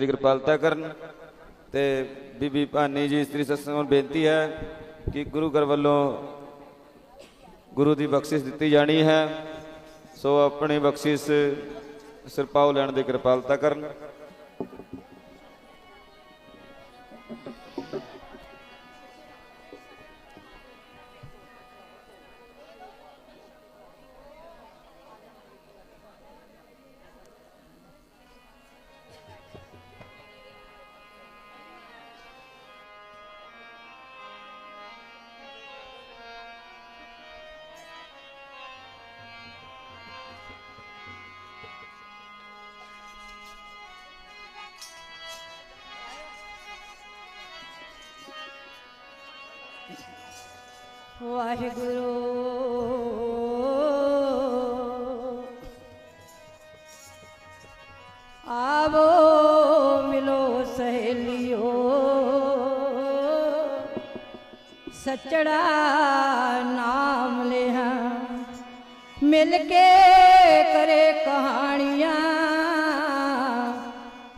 ਦੀ ਕਿਰਪਾਲਤਾ ਕਰਨ ਤੇ ਬੀਬੀ ਭਾਨੀ ਜੀ ਇਸਤਰੀ ਸਤਸੰਗ ਨੂੰ ਬੇਨਤੀ ਹੈ ਕਿ ਗੁਰੂ ਘਰ ਵੱਲੋਂ ਗੁਰੂ ਦੀ ਬਖਸ਼ਿਸ਼ ਦਿੱਤੀ ਜਾਣੀ ਹੈ। ਸੋ ਆਪਣੀ ਬਖਸ਼ਿਸ਼ ਸਿਰਪਾਉ ਲੈਣ ਦੀ ਕਿਰਪਾਲਤਾ ਕਰਨ। ਵਾਹਿਗੁਰੂ। ਆਵੋ ਮਿਲੋ ਸਹੇਲਿਓ। ਸਚੜਾ ਨਾਮ ਲਿਆ। ਮਿਲ ਕੇ ਕਰੇ ਕਹਾਣੀਆਂ।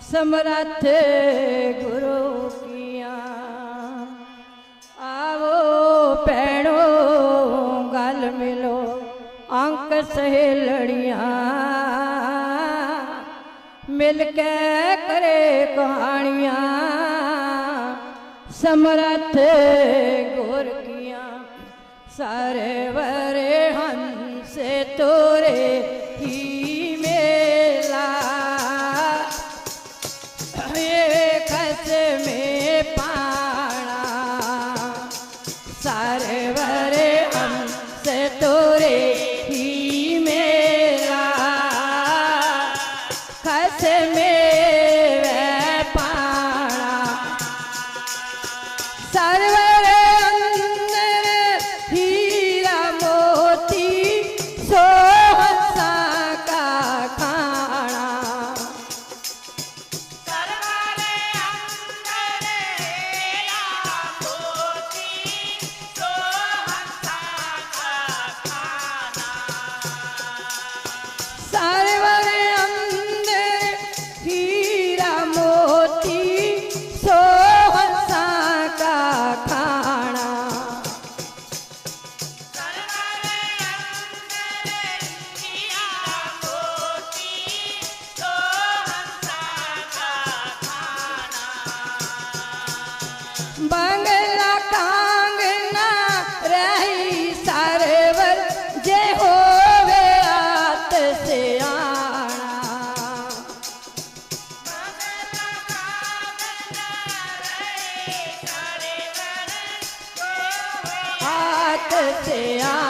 ਸਮਰੱਥ ਗੁਰੂ। ਅੰਕ ਸਹੇਲੜੀਆਂ ਮਿਲ ਕੇ ਕਰੇ ਕਹਾਣੀਆਂ ਸਮਰੱਥ ਗੁਰ ਕੀਆਂ ਸਾਰੇ ਵਰੇ চেয়া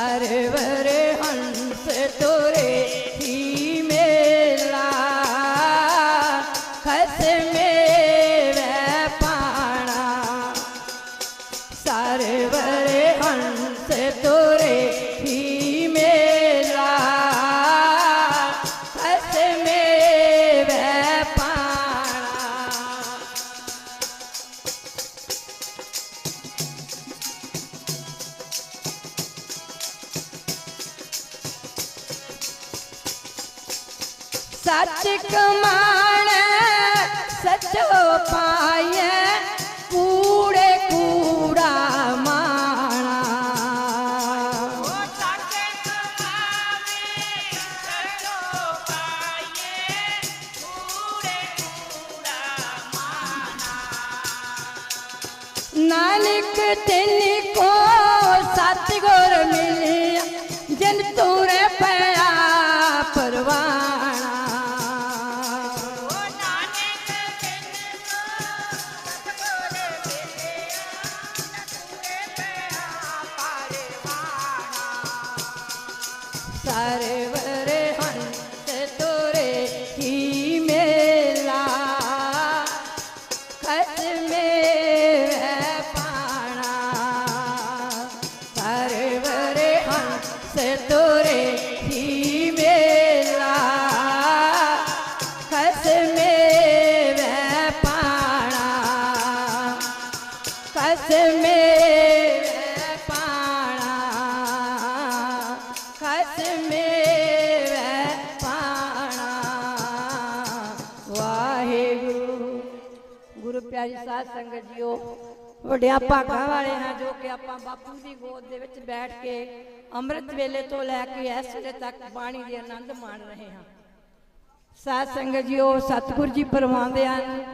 ਸਰਵਰ ਹੰਸ ਤੁਰੇ ਹੀ ਨਾਨਕ ਤਿੰਨ ਕੋ ਸਤਿਗੁਰ ਮਿਲਿਆ ਜਿਨ ਤੂਰੇ ਪਿਆ ਪਰਵਾਣਾ। ਸਰਵਰ ਸਾਧ ਸੰਗਤ ਜੀਓ, ਵੱਡਿਆਂ ਭਾਗਾਂ ਵਾਲੇ ਹਾਂ ਜੋ ਕਿ ਆਪਾਂ ਬਾਪੂ ਦੀ ਗੋਦ ਦੇ ਵਿੱਚ ਬੈਠ ਕੇ ਅੰਮ੍ਰਿਤ ਵੇਲੇ ਤੋਂ ਲੈ ਕੇ ਇਸ ਵੇਲੇ ਤੱਕ ਬਾਣੀ ਦੇ ਆਨੰਦ ਮਾਣ ਰਹੇ ਹਾਂ। ਸਾਧ ਸੰਗਤ ਜੀਓ, ਸਤਿਗੁਰ ਜੀ ਪਰਵਾਉਂਦੇ ਹਨ,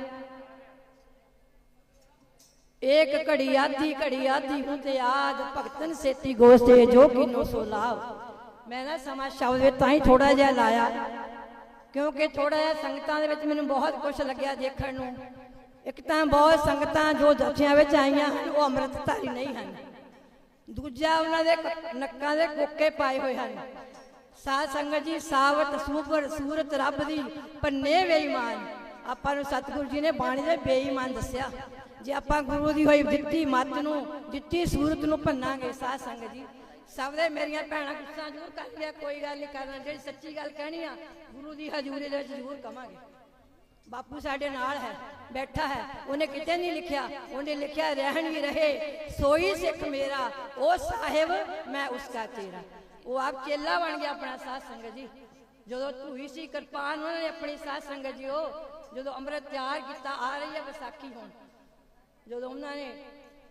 ਏਕ ਘੜੀ ਆਧੀ ਘੜੀ ਆਧੀ ਹੁੰਦੇ ਆਦ, ਭਗਤਨ ਸੇਤੀ ਗੋਸਤੇ ਜੋ ਕੀਨੋ ਸੋ ਲਾਭ ਮੈਂ ਨਾ ਸਮਾਂ ਸ਼ਬਦ ਵਿੱਚ ਤਾਂ ਹੀ ਥੋੜਾ ਜਿਹਾ ਲਾਇਆ, ਕਿਉਂਕਿ ਥੋੜਾ ਜਿਹਾ ਸੰਗਤਾਂ ਦੇ ਵਿੱਚ ਮੈਨੂੰ ਬਹੁਤ ਕੁਝ ਲੱਗਿਆ ਦੇਖਣ ਨੂੰ। ਇੱਕ ਤਾਂ ਬਹੁਤ ਸੰਗਤਾਂ ਜੋ ਜੱਥਿਆਂ ਵਿੱਚ ਆਈਆਂ ਹਨ, ਉਹ ਅੰਮ੍ਰਿਤਧਾਰੀ ਨਹੀਂ ਹਨ। ਦੂਜਾ ਉਹਨਾਂ ਦੇ ਨੱਕਾਂ ਦੇ ਕੋਕੇ ਪਾਏ ਹੋਏ ਹਨ। ਸਾਧ ਸੰਗਤ ਜੀ, ਸਾਵਤ ਸੂਪਰ ਸੂਰਤ, ਰੱਬ ਦੀ ਪੰਨੇ ਬੇਈਮਾਨ। ਆਪਾਂ ਨੂੰ ਸਤਿਗੁਰੂ ਜੀ ਨੇ ਬਾਣੀ ਦੇ ਬੇਈਮਾਨ ਦੱਸਿਆ। ਜੇ ਆਪਾਂ ਗੁਰੂ ਦੀ ਹੋਈ ਦਿੱਤੀ ਮੱਤ ਨੂੰ, ਦਿੱਤੀ ਸੂਰਤ ਨੂੰ ਭੰਨਾਂਗੇ, ਸਾਧ ਸੰਗਤ ਜੀ। ਸਭ ਦੇ ਮੇਰੀਆਂ ਭੈਣਾਂ ਗੁੱਸਾ ਜ਼ਰੂਰ ਕਰ ਲਿਆ, ਕੋਈ ਗੱਲ ਨਹੀਂ ਕਰਨਾ, ਜਿਹੜੀ ਸੱਚੀ ਗੱਲ ਕਹਿਣੀ ਆ, ਗੁਰੂ ਦੀ ਹਜ਼ੂਰੀ ਦੇ ਵਿੱਚ ਜ਼ਰੂਰ ਕਵਾਂਗੇ। ਬਾਪੂ ਸਾਡੇ ਨਾਲ ਹੈ, ਬੈਠਾ ਹੈ, ਉਹਨੇ ਕਿਤੇ ਨਹੀਂ ਲਿਖਿਆ, ਉਹਨੇ ਲਿਖਿਆ ਰਹਿਣ ਵੀ ਰਹੇ, ਸੋਈ ਸਿੱਖ ਮੇਰਾ, ਉਹ ਸਾਹਿਬ, ਮੈਂ ਉਸਕਾ ਤੇਰਾ। ਉਹ ਆਪ ਚੇਲਾ ਬਣ ਗਿਆ ਆਪਣਾ ਸਾਧ ਸੰਗਤ ਜੀ। ਜਦੋਂ ਧੂਈ ਸੀ ਕਿਰਪਾਨ, ਉਹਨਾਂ ਨੇ ਆਪਣੀ ਸਾਧ ਸੰਗਤ ਜੀ ਉਹ, ਜਦੋਂ ਅੰਮ੍ਰਿਤ ਤਿਆਰ ਕੀਤਾ, ਆ ਰਹੀ ਹੈ ਵਿਸਾਖੀ ਹੁਣ। ਜਦੋਂ ਉਹਨਾਂ ਨੇ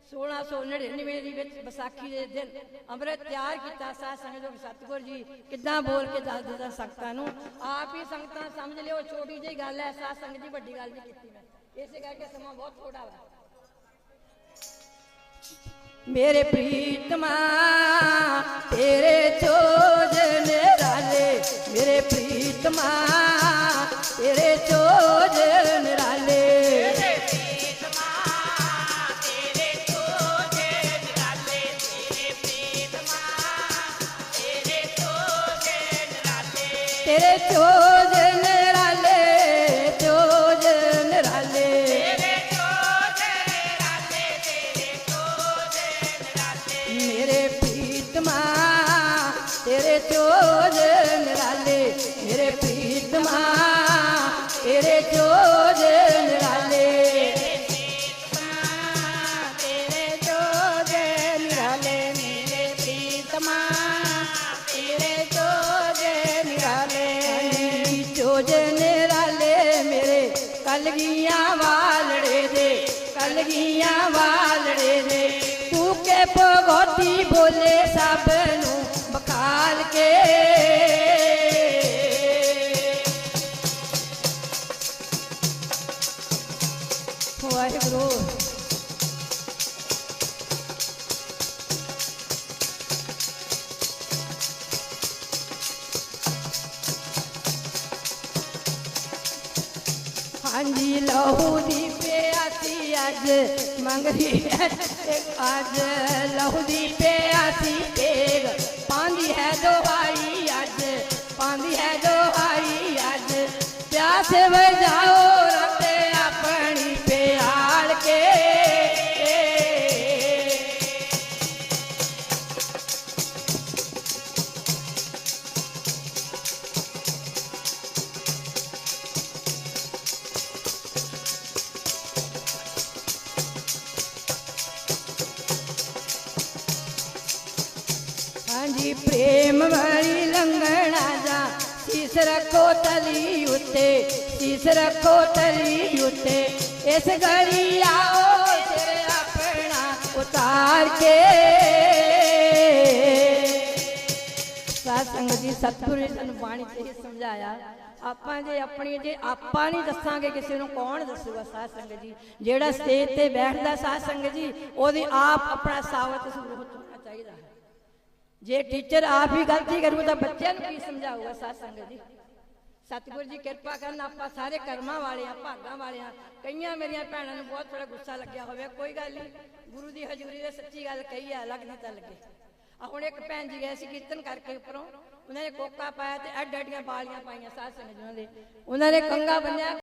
1699 ਦੀ ਵਿੱਚ ਵਿਸਾਖੀ ਦੇ ਦਿਨ ਅੰਮ੍ਰਿਤ ਤਿਆਰ ਕੀਤਾ ਸਾਧ ਸੰਗਤ ਜੋ ਸਤਿਗੁਰ ਜੀ ਕਿੱਦਾਂ ਬੋਲ ਕੇ ਦੱਸ ਦਿੱਤਾ ਸੰਗਤਾਂ ਨੂੰ, ਆਪ ਹੀ ਸੰਗਤਾਂ ਸਮਝ ਲਿਓ, ਛੋਟੀ ਜਿਹੀ ਗੱਲ ਹੈ ਸਾਧ ਸੰਗਤ ਜੀ ਵੱਡੀ ਗੱਲ ਨਹੀਂ ਕੀਤੀ ਮੈਂ। ਇਸੇ ਕਰਕੇ ਸਮਾਂ ਬਹੁਤ ਥੋੜਾ ਵਾ। ਮੇਰੇ ਪ੍ਰੀਤਮਾ, ਤੇਰੇ ਚੋਜ ਨਿਰਾਲੇ, ਮੇਰੇ ਪ੍ਰੀਤਮਾ, ਤੇਰੇ ਚੋਜ ਨਿਰਾਲੇ। ਪ੍ਰੀਤਮਾ ਤੇਰੇ ਚੋਜ ਨਿਰਾਲੇ ਮੇਰੇ ਪ੍ਰੀਤਮਾ ਤੇਰੇ ਚੋਜ ਨਿਰਾਲੇ। ਤੇਰੇ ਚੋਜ ਨਿਰਾਲੇ ਕਲਗੀਆਂ ਵਾਲੜੇ ਦੇ ਕਲਗੀਆਂ ਵਾਲੜੇ ਦੇ। ਤੂੰ ਬੋਲੇ ਸਭ ਨੂੰ ਬਖਾਲ ਕੇ। ਵਾਹਿਗੁਰੂ। ਹਾਂਜੀ ਲਹੂ આજ મંગરી આજ લહુદી પે આસી પેગ ਹਾਂਜੀ ਪ੍ਰੇਮ ਵਾਲੀ ਲੰਗਣਾ ਜਾ। ਸੀਸ ਰੱਖੋ ਤਲੀ ਉੱਤੇ, ਸੀਸ ਰੱਖੋ ਤਲੀ ਉੱਤੇ। ਇਸ ਘੜੀ ਆਓ ਸਿਰ ਆਪਣਾ ਉਤਾਰ ਕੇ। ਸਾਧ ਸੰਗਤ ਜੀ, ਸਤਿਗੁਰੂ ਨੇ ਸਾਨੂੰ ਬਾਣੀ ਤੇ ਸਮਝਾਇਆ? ਆਪਾਂ ਜੇ ਆਪਣੀ ਜੇ ਆਪਾਂ ਨਹੀਂ ਦੱਸਾਂਗੇ ਕਿਸੇ ਨੂੰ ਕੌਣ ਦੱਸੂਗਾ ਸਾਧ ਸੰਗਤ ਜੀ? ਜਿਹੜਾ ਸਟੇਜ ਤੇ ਬੈਠਦਾ ਸਾਧ ਸੰਗਤ ਜੀ, ਉਹਦੀ ਆਪ ਆਪਣਾ ਸਾਵਤ ਸਰੂਪ ਜੇ ਟੀਚਰ ਆਪ ਹੀ ਗਲਤੀ ਕਰੂ ਤਾਂ ਬੱਚਿਆਂ ਨੂੰ ਕੀ ਸਮਝਾਊਗਾ ਸਾਧ ਸੰਗਤ ਜੀ? ਸਤਿਗੁਰੂ ਜੀ, ਕਿਰਪਾ ਕਰਨ ਆਪਾਂ ਸਾਰੇ ਕਰਮਾਂ ਵਾਲੇ ਆ ਭਾਗਾਂ ਵਾਲੇ ਆ ਕਈਆਂ ਮੇਰੀਆਂ ਭੈਣਾਂ ਨੂੰ ਬਹੁਤ ਥੋੜਾ ਗੁੱਸਾ ਲੱਗਿਆ ਹੋਵੇ, ਕੋਈ ਗੱਲ ਨਹੀਂ। ਗੁਰੂ ਦੀ ਹਜ਼ੂਰੀ ਦੇ ਸੱਚੀ ਗੱਲ ਕਹੀ ਆ ਅਲੱਗ ਨਹੀਂ ਤਾਂ ਲੱਗੇ ਆ ਹੁਣ ਇੱਕ ਭੈਣ ਜੀ ਗਏ ਸੀ ਕੀਰਤਨ ਕਰਕੇ ਉੱਪਰੋਂ। ਉਹਨਾਂ ਨੇ ਕੋਕਾ ਪਾਇਆ ਤੇ ਐਡ ਐਡੀਆਂ ਬਾਲੀਆਂ ਪਾਈਆਂ ਸਾਧ ਸੰਗਤ ਜੀ ਉਹਨਾਂ ਦੇ। ਉਹਨਾਂ ਨੇ ਕੰਗਾ ਬੰਨਿਆ।